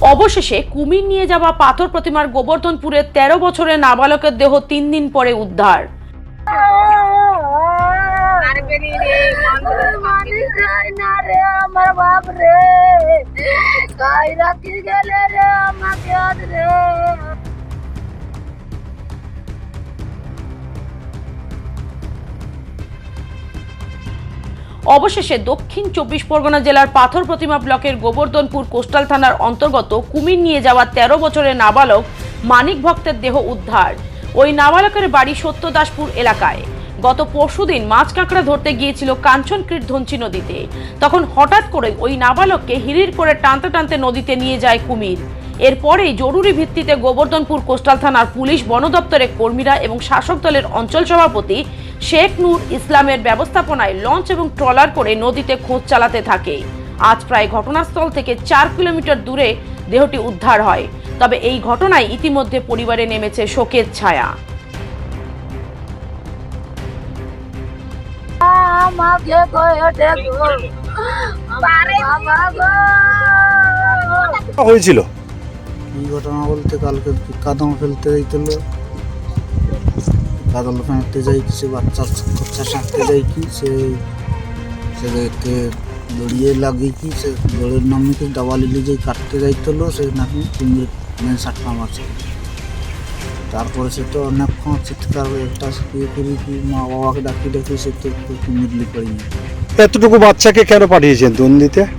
অবশেষে কুমির নিয়ে যাওয়া পাথর প্রতিমার গোবর্ধনপুরে তেরো বছরের নাবালকের দেহ তিন দিন পরে উদ্ধার। আমার বাপ রে। রে আমাকে রে। অবশেষে দক্ষিণ চব্বিশ পরগনা জেলার পাথর প্রতিমা ব্লকের গোবর্ধনপুর কোস্টাল থানার অন্তর্গত কুমির নিয়ে যাওয়া তেরো বছরের নাবালক মানিক ভক্তের দেহ উদ্ধার। ওই নাবালকের বাড়ি সত্যদাসপুর এলাকায়। গত পরশুদিন মাছ কাঁকড়া ধরতে গিয়েছিল কাঞ্চনক্রীট ধনচি নদীতে। তখন হঠাৎ করে ওই নাবালককে হিরির করে টানতে টানতে নদীতে নিয়ে যায় কুমির। এরপরেই জরুরি ভিত্তিতে গোবর্ধনপুর কোস্টাল থানার পুলিশ বন দপ্তরের কর্মীরা এবং শাসক দলের অঞ্চল সভাপতি শেখ নূর ইসলামের ব্যবস্থাপনায় লঞ্চ এবং ট্রলার করে নদীতে খোঁজ চালাতে থাকে। আজ প্রায় ঘটনাস্থল থেকে চার কিলোমিটার দূরে দেহটি উদ্ধার হয়। তবে এই ঘটনায় ইতিমধ্যে পরিবারে নেমেছে শোকের ছায়া। আমাকে হয়েছিল। ঘটনা বলতে কালকে কাদম ফেলতে যাইছিল কাদল ফেলতে যাই সে বাচ্চা বাচ্চা সাঁকতে যাই কি, সে সে দেখতে দড়িয়ে লাগিয়ে কি, সে দড়ির নামে কি ডাবালিলি যে কাটতে যাইছিল সে নাকি কুমির মেন সাটকা মারছে। তারপরে সে তো অনেকক্ষণ চিৎকার করে একটা ইয়ে করি কি, মা বাবাকে ডাকি ডাকি সে তো কুমির লিপাই এতটুকু বাচ্চাকে কেন পাঠিয়েছেন দন্দিতে তো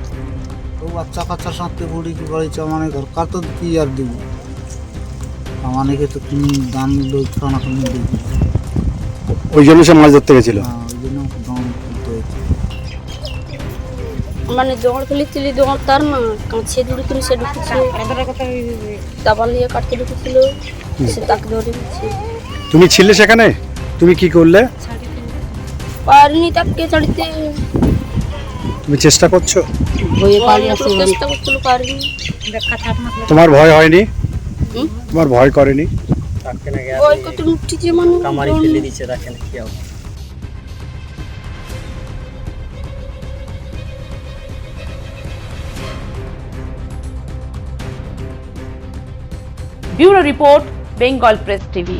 বাচ্চা কাচ্চা সাঁততে পড়ি কি করেছে মানে ঘর কার তো কি আর দিব? আমাকে তো তুমি দান খানা কোনো দিবি ওই জন্য সে মাছ ধরতে গেছিল? না ওই জন্য দাম মানে জোগাড় খেলেছিলি জোগাড় তার না কাছে ঢুকেছিল সে ঢুকেছে দাবাল দিয়ে কাটতে ঢুকেছিল সে তাকে ধরে তুমি ছিলে সেখানে? তুমি কি করলে? পারিনি তাকে ছাড়িতে। তুমি চেষ্টা করছ? পারিনি তোমার ভয় হয়নি? হুম? তোমার ভয় করেনি? Bureau report Bengal press TV.